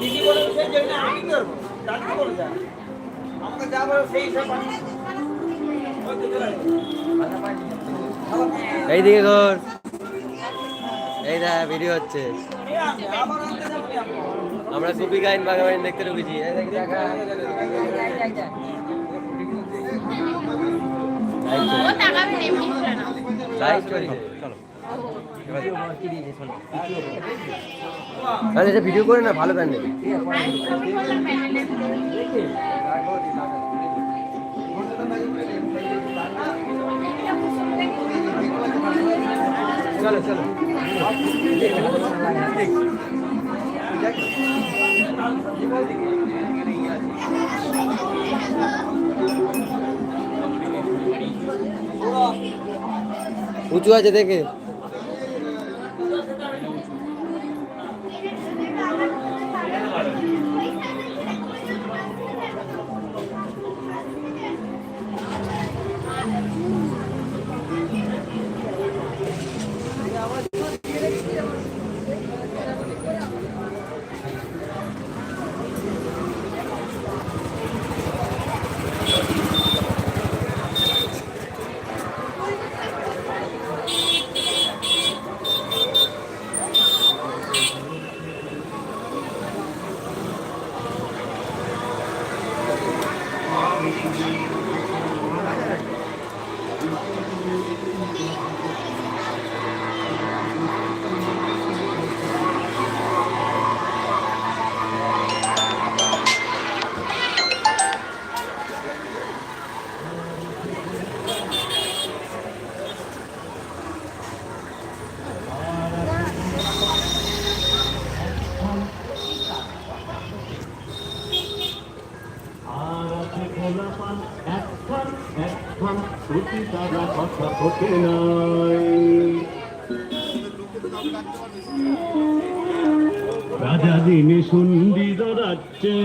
দিদি আমি করব যা বলে সেই হিসাব আমি আসবে। এইদিকে ঘর। এই দা ভিডিও হচ্ছে। এই? আমরা কপি গাইন বাগাবাইন দেখতে ঢুকেছি। এই লাইভ চলছে চলো এটা ভিডিও করে না ভালো প্যান্ডেল চলো চলো। উঁচু আছে দেখে। Thank you. meeting. আছে খোলা পান একখান একখান প্রতি রাজা দিনে সুন্দির রাজ্যে